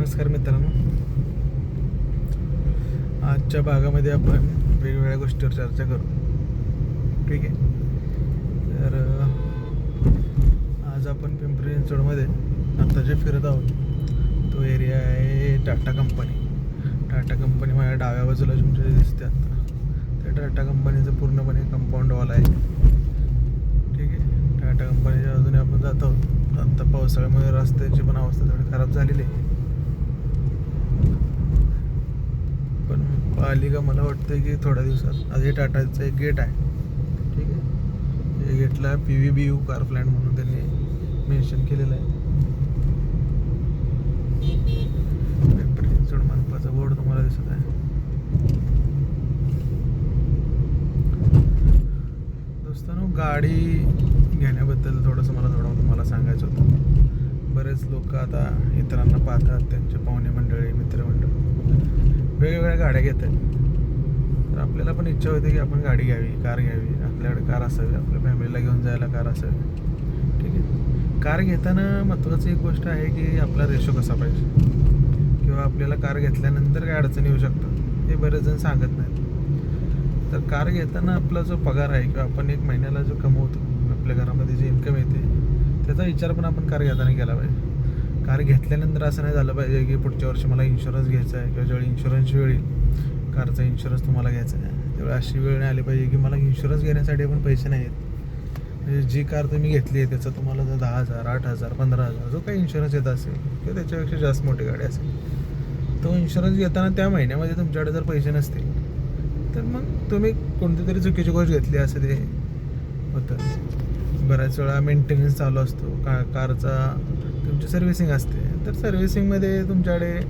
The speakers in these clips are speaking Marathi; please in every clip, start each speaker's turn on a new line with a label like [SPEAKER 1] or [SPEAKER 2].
[SPEAKER 1] नमस्कार मित्रांनो. आजच्या भागामध्ये आपण वेगवेगळ्या गोष्टीवर चर्चा करू. ठीक आहे? तर आज आपण पिंपरी चिंचवडमध्ये आत्ता जे फिरत आहोत तो एरिया आहे टाटा कंपनी. टाटा कंपनी माझ्या डाव्या बाजूला तुमच्या दिसते आत्ता त्या टाटा कंपनीचं पूर्णपणे कंपाऊंड वॉल आहे. ठीक आहे? टाटा कंपनीच्या बाजूने आपण जात आहोत. आता पावसाळ्यामुळे रस्त्याची पण अवस्था थोडी खराब झालेली आहे. आली का मला वाटतं की थोड्या दिवसात. आज हे टाटाचं एक गेट आहे. ठीक आहे? या गेटला P V B U car plant म्हणून त्यांनी मेन्शन केलेलं आहे. मनपाचा बोर्ड तुम्हाला दिसत आहे. दोस्तांनो गाडी घेण्याबद्दल थोडंसं मला थोडं तुम्हाला सांगायचं होतं. बरेच लोक आता इतरांना पाहतात त्यांचे पाहुणे मंडळी मित्रमंडळ. वेगवेगळ्या गाड्या घेत आहेत तर आपल्याला पण इच्छा होते की आपण गाडी घ्यावी कार घ्यावी. आपल्याकडे कार असावी. आपल्या फॅमिलीला घेऊन जायला कार असावी. ठीक आहे. कार घेताना महत्त्वाची एक गोष्ट आहे की आपला रेशो कसा पाहिजे? किंवा आपल्याला कार घेतल्यानंतर काय अडचणी येऊ शकतात? हे बरेच जण सांगत नाहीत. तर कार घेताना आपला जो पगार आहे किंवा आपण एक महिन्याला जो कमवतो आपल्या घरामध्ये जी इन्कम येते त्याचा विचार पण आपण कार घेताना केला पाहिजे. कार घेतल्यानंतर असं नाही झालं पाहिजे की पुढच्या वर्षी मला इन्शुरन्स घ्यायचा आहे किंवा ज्यावेळी इन्शुरन्स वेळ येईल कारचा इन्शुरन्स तुम्हाला घ्यायचा आहे. त्यावेळी अशी वेळ नाही आली पाहिजे की मला इन्शुरन्स घेण्यासाठी पण पैसे नाही आहेत. म्हणजे जी कार तुम्ही घेतली आहे त्याचा तुम्हाला जर दहा हजार आठ हजार पंधरा हजार जो काही इन्शुरन्स येत असेल किंवा त्याच्यापेक्षा जास्त मोठी गाडी असेल तो इन्शुरन्स घेताना त्या महिन्यामध्ये तुमच्याकडे जर पैसे नसतील तर मग तुम्ही कोणती तरी चुकीची गोष्ट घेतली असं ते होतं. बऱ्याच वेळा मेंटेनन्स चालू असतो. का कारचा तुमची सर्व्हिसिंग असते. तर सर्व्हिसिंगमध्ये तुमच्याकडे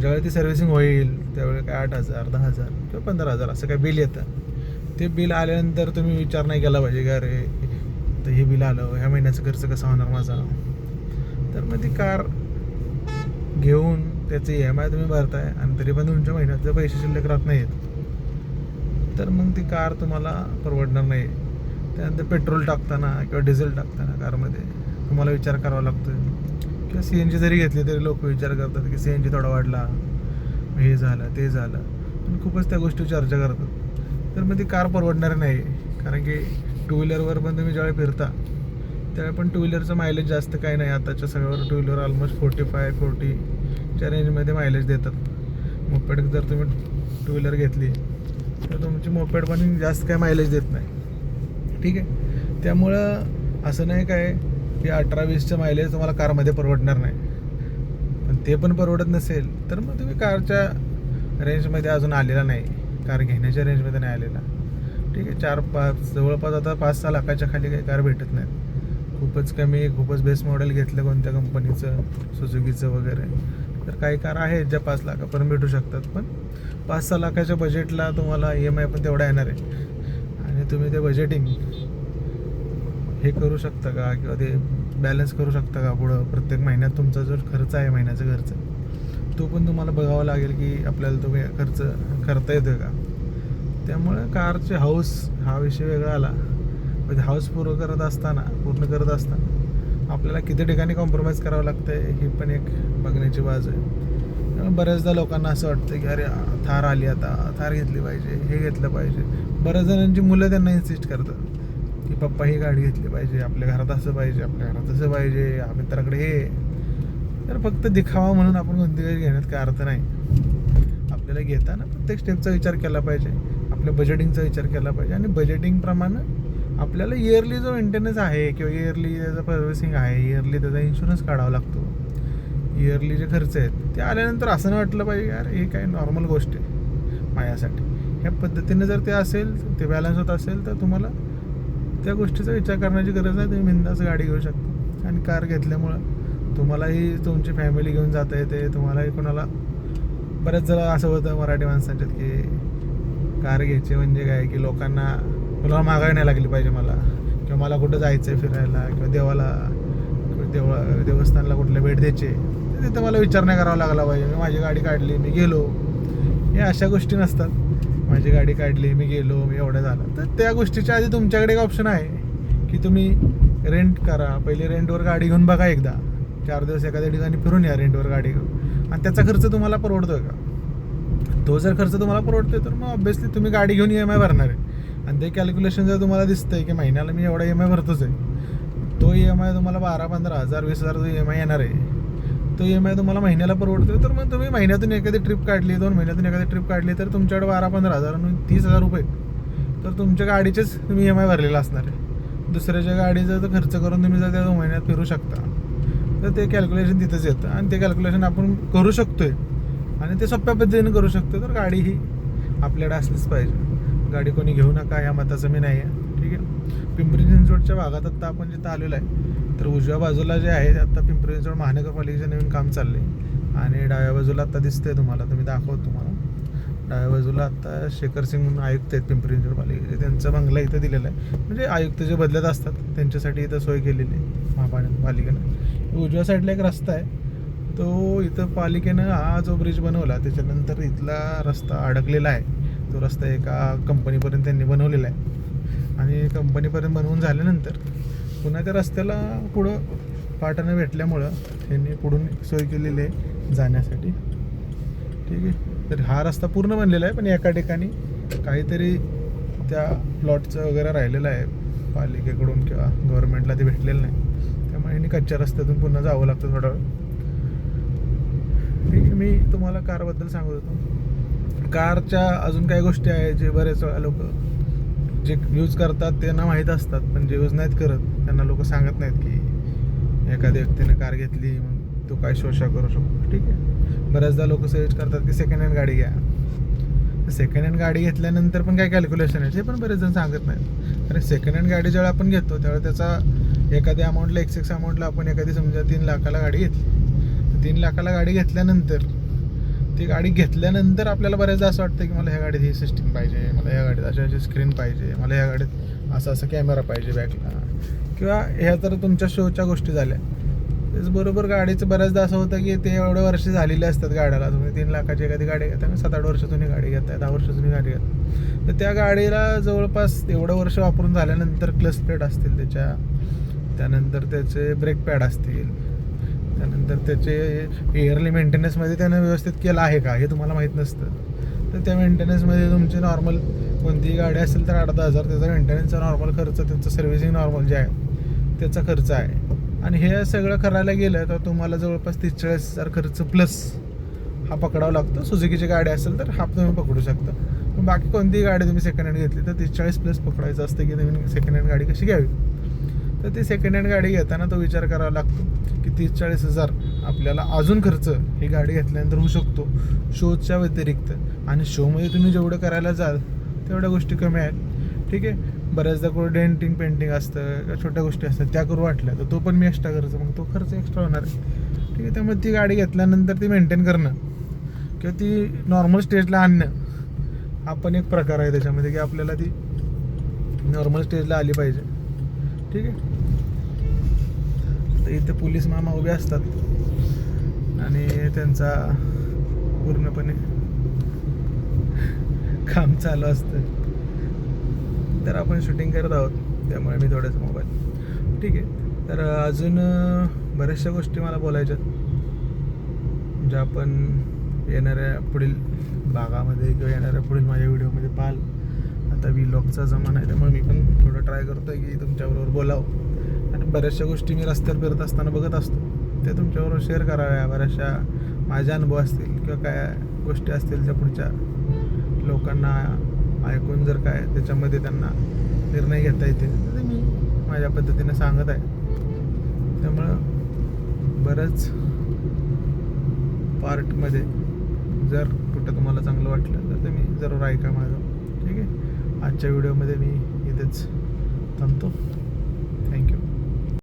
[SPEAKER 1] ज्यावेळी ती सर्व्हिसिंग होईल त्यावेळी काय आठ हजार दहा हजार किंवा पंधरा हजार असं काय बिल येतं. ते बिल आल्यानंतर तुम्ही विचार नाही केला पाहिजे का अरे तर हे बिल आलं ह्या महिन्याचा खर्च कसा होणार माझा? तर मग ती कार घेऊन त्याचे ई एम आय तुम्ही भरताय आणि तरी पण तुमच्या महिन्यातले पैसे शिल्लक राहत नाहीत. तर मग ती कार तुम्हाला परवडणार नाही. त्यानंतर पेट्रोल टाकताना किंवा डिझेल टाकताना कारमध्ये तुम्हाला विचार करावा लागतो किंवा सी एन जी जरी घेतली तरी लोक विचार करतात की सी एन जी थोडा वाढला हे झालं ते झालं. पण खूपच त्या गोष्टी चर्चा करतात. तर मग ती कार परवडणार नाही कारण की टू व्हीलरवर पण तुम्ही ज्यावेळी फिरता त्यावेळी पण टू व्हीलरचं मायलेज जास्त काही नाही. आताच्या सगळ्यावर two wheeler almost forty five फोर्टीच्या रेंजमध्ये मायलेज देतात. मोपेड जर तुम्ही टू व्हीलर घेतली तर तुमची मोपेड पण जास्त काय मायलेज देत नाही. ठीक आहे? त्यामुळं असं नाही काय की अठरा वीसचं मायलेज तुम्हाला कारमध्ये परवडणार नाही. पण ते पण परवडत नसेल तर मग तुम्ही कारच्या रेंजमध्ये अजून आलेला नाही. कार घेण्याच्या रेंजमध्ये नाही आलेला. ठीक आहे चार पाच जवळपास आता पाच सहा लाखाच्या खाली काही कार भेटत नाहीत. खूपच कमी खूपच बेस्ट मॉडेल घेतलं कोणत्या कंपनीचं सुझुकीचं वगैरे. तर काही कार आहेत ज्या पाच लाखापर्यंत भेटू शकतात पण पाच सहा लाखाच्या बजेटला तुम्हाला ई एम आय पण तेवढा येणार आहे. आणि तुम्ही ते बजेटिंग हे करू शकता का? किंवा ते बॅलन्स करू शकता का पुढं? प्रत्येक महिन्यात तुमचा जो खर्च आहे महिन्याचा खर्च तो पण तुम्हाला बघावा लागेल की आपल्याला तो खर्च करता येतो का? त्यामुळे कारचे हाऊस हा विषय वेगळा आला. म्हणजे हाऊस पूर्ण करत असताना पूर्ण करत असताना आपल्याला किती ठिकाणी कॉम्प्रोमाइज करावं लागतं आहे ही पण एक बघण्याची बाजू आहे. बऱ्याचदा लोकांना असं वाटतं की अरे थार आली आता थार घेतली पाहिजे हे घेतलं पाहिजे. बऱ्याच जणांची मुलं त्यांना इन्सिस्ट करतात. की पप्पा ही गाडी घेतली पाहिजे आपल्या घरात असं पाहिजे आपल्या घरात असं पाहिजे या मित्राकडे हे तर फक्त दिखावा म्हणून आपण कोणती गाडी घेण्यात काय अर्थ नाही. आपल्याला घेताना प्रत्येक स्टेपचा विचार केला पाहिजे आपल्या बजेटिंगचा विचार केला पाहिजे आणि बजेटिंगप्रमाणे आपल्याला इयरली जो मेंटेनन्स आहे किंवा इयरली त्याचा सर्व्हिसिंग आहे इयरली त्याचा इन्शुरन्स काढावा लागतो. इयरली जे खर्च आहेत ते आल्यानंतर असं नाही वाटलं पाहिजे यार हे काय नॉर्मल गोष्ट आहे माझ्यासाठी. ह्या पद्धतीने जर ते असेल ते बॅलन्स होत असेल तर तुम्हाला त्या गोष्टीचा विचार करण्याची गरज नाही तुम्ही बिंदास गाडी घेऊ शकता. आणि कार घेतल्यामुळं तुम्हालाही तुमची फॅमिली घेऊन जाता येते तुम्हालाही कोणाला बऱ्याच जरा असं होतं मराठी माणसांच्यात की कार घ्यायची म्हणजे काय की लोकांना कोणाला मागाय नाही लागली पाहिजे मला. किंवा मला कुठं जायचं आहे फिरायला किंवा देवाला किंवा देवा देवस्थानला कुठल्या भेट द्यायची तिथं मला विचार नाही करावा लागला पाहिजे. मी माझी गाडी काढली मी गेलो. या अशा गोष्टी नसतात. माझी गाडी काढली मी गेलो मी एवढं झालं. तर त्या गोष्टीच्या आधी तुमच्याकडे एक ऑप्शन आहे की तुम्ही रेंट करा. पहिले रेंटवर गाडी घेऊन बघा एकदा. चार दिवस एखाद्या ठिकाणी फिरून या रेंटवर गाडी घेऊन. आणि त्याचा खर्च तुम्हाला परवडतोय का? तो जर खर्च तुम्हाला परवडतोय तर मग ऑब्व्हियसली तुम्ही गाडी घेऊन ई एम आय भरणार आहे. आणि ते कॅल्क्युलेशन जर तुम्हाला दिसतंय की महिन्याला मी एवढा ई एम आय भरतोच आहे तो ई एम आय तुम्हाला बारा पंधरा हजार वीस हजार ई एम आय येणार आहे. तो ई एम आय तुम्हाला महिन्याला परवडतोय. तर मग तुम्ही महिन्यातून एखादी ट्रिप काढली दोन महिन्यातून एखादी ट्रिप काढली तर तुमच्याकडे बारा पंधरा हजार आणि तीस हजार रुपये तर तुमच्या गाडीचेच तुम्ही ई एम आय भरलेला असणार आहे. दुसऱ्याच्या गाडीचा तर खर्च करून तुम्ही जर त्या दोन महिन्यात फिरू शकता. तर ते कॅल्क्युलेशन तिथंच येतं. आणि ते कॅल्क्युलेशन आपण करू शकतोय. आणि ते सोप्या पद्धतीने करू शकतो तर गाडी ही आपल्याकडे असलीच पाहिजे. गाडी कोणी घेऊ नका या मताचं मी नाही आहे ठीक आहे? पिंपरी चिंचवडच्या भागात आत्ता आपण जिथं आलेलो आहे तर उजव्या बाजूला जे आहे आता पिंपरी चिंचवड महानगरपालिकेचे नवीन काम चाललं आहे आणि डाव्या बाजूला आत्ता दिसते तुम्हाला तुम्ही दाखवतो तुम्हाला. डाव्या बाजूला आत्ता शेखर सिंग म्हणून आयुक्त आहेत पिंपरी चिंचवड पालिकेचे. त्यांचा बंगला इथं दिलेला आहे. म्हणजे आयुक्त जे बदलत असतात त्यांच्यासाठी इथं सोय केलेली आहे महापालिकेनं. उजव्या साईडला एक रस्ता आहे. तो इथं पालिकेनं हा जो ब्रिज बनवला त्याच्यानंतर इथला रस्ता अडकलेला आहे. तो रस्ता एका कंपनीपर्यंत त्यांनी बनवलेला आहे. आणि कंपनीपर्यंत बनवून झाल्यानंतर पुन्हा त्या रस्त्याला पुढं पाटानं भेटल्यामुळं त्यांनी पुढून सोय केलेली आहे जाण्यासाठी. ठीक आहे. तर हा रस्ता पूर्ण बनलेला आहे पण एका ठिकाणी काहीतरी त्या प्लॉटचं वगैरे राहिलेलं आहे. पालिकेकडून किंवा गव्हर्नमेंटला ते भेटलेलं नाही. त्यामुळे ह्यांनी कच्च्या रस्त्यातून पुन्हा जावं लागतं थोडा. वेळ ठीक आहे मी तुम्हाला कारबद्दल सांगत होतो. कारच्या अजून काही गोष्टी आहेत जे बरेच वेळा लोक जे यूज करतात त्यांना माहीत असतात पण जे यूज नाहीत करत त्यांना लोक सांगत नाहीत की एखाद्या व्यक्तीने कार घेतली मग तो काय शोषा करू शकतो. ठीक आहे. बऱ्याचदा लोक सजेस्ट करतात की सेकंड हँड गाडी घ्या. सेकंड हँड गाडी घेतल्यानंतर पण काय कॅल्क्युलेशन आहे? ते पण बरेच जण सांगत नाहीत. कारण सेकंड हँड गाडी ज्यावेळी आपण घेतो त्यावेळेला त्याचा एखाद्या अमाऊंटला एक्स एक्स अमाऊंटला आपण एखादी समजा तीन लाखाला गाडी घेतली. तीन लाखाला गाडी घेतल्यानंतर ती गाडी घेतल्यानंतर आपल्याला बऱ्याचदा असं वाटतं की मला ह्या गाडीत ही सिस्टीम पाहिजे मला ह्या गाडीत अशा अशी स्क्रीन पाहिजे मला ह्या गाडीत असा असा कॅमेरा पाहिजे बॅकला किंवा ह्या तर तुमच्या शोच्या गोष्टी झाल्या. त्याचबरोबर गाडीचं बऱ्याचदा असं होतं की ते एवढे वर्ष झालेले असतात गाड्याला. तुम्ही तीन लाखाची एखादी गाडी घेता सात आठ वर्ष जुनी गाडी घेताय दहा वर्ष जुनी गाडी घेता तर त्या गाडीला जवळपास एवढं वर्ष वापरून झाल्यानंतर क्लच प्लेट असतील त्याच्या त्यानंतर त्याचे ब्रेक पॅड असतील त्यानंतर त्याचे इयरली मेंटेनन्समध्ये त्यानं व्यवस्थित केलं आहे का हे तुम्हाला माहीत नसतं. तर त्या मेंटेनन्समध्ये तुमची नॉर्मल कोणतीही गाडी असेल तर आठ दहा हजार त्याचा मेंटेनन्सचा नॉर्मल खर्च त्याचं सर्व्हिसिंग नॉर्मल जे आहे त्याचा खर्च आहे. आणि हे सगळं करायला गेलं तर तुम्हाला जवळपास तीस चाळीस हजार खर्च प्लस हा पकडावा लागतो. सुझुकीची गाडी असेल तर हा तुम्ही पकडू शकता. पण बाकी कोणतीही गाडी तुम्ही सेकंड हँड घेतली तर तीस चाळीस प्लस पकडायचं असतं की नवीन सेकंड हँड गाडी कशी घ्यावी? तर ती सेकंड हँड गाडी घेताना तो विचार करावा लागतो की तीस चाळीस हजार आपल्याला अजून खर्च ही गाडी घेतल्यानंतर होऊ शकतो शोच्या व्यतिरिक्त. आणि शोमध्ये तुम्ही जेवढं करायला जाल तेवढ्या गोष्टी कमी आहेत. ठीक आहे? बऱ्याचदा कुठं डेंटिंग पेंटिंग असतं किंवा छोट्या गोष्टी असतात त्या करू वाटल्या तर तो पण मी एक्स्ट्रा खर्च मग तो खर्च एक्स्ट्रा होणार आहे. ठीक आहे? त्यामुळे ती गाडी घेतल्यानंतर ती मेंटेन करणं किंवा ती नॉर्मल स्टेजला आणणं हा पण एक प्रकार आहे त्याच्यामध्ये की आपल्याला ती नॉर्मल स्टेजला आली पाहिजे. ठीक आहे? तर इथे पोलीस मामा उभे असतात. आणि त्यांचा पूर्णपणे काम चालू असतं. तर आपण शूटिंग करत आहोत. त्यामुळे मी थोडंच मोबाईल ठीक आहे. तर अजून बऱ्याचशा गोष्टी मला बोलायच्या ज्या म्हणजे आपण येणाऱ्या पुढील भागामध्ये किंवा येणाऱ्या पुढील माझ्या व्हिडिओमध्ये पाहाल. आता व्लॉगचा जमाना आहे त्यामुळे मी पण थोडं ट्राय करतो आहे की तुमच्याबरोबर बोलावं. आणि बऱ्याचशा गोष्टी मी रस्त्यावर फिरत असताना बघत असतो. ते तुमच्याबरोबर शेअर कराव्या. बऱ्याचशा माझे अनुभव असतील किंवा काय गोष्टी असतील त्या पुढच्या लोकांना ऐकून जर काय त्याच्यामध्ये त्यांना निर्णय घेता येतील तर ते मी माझ्या पद्धतीने सांगत आहे. त्यामुळं बरंच पार्टमध्ये जर कुठं तुम्हाला चांगलं वाटलं तर तुम्ही जरूर ऐका माझं. ठीक आहे? आजच्या व्हिडिओमध्ये मी इथेच थांबतो.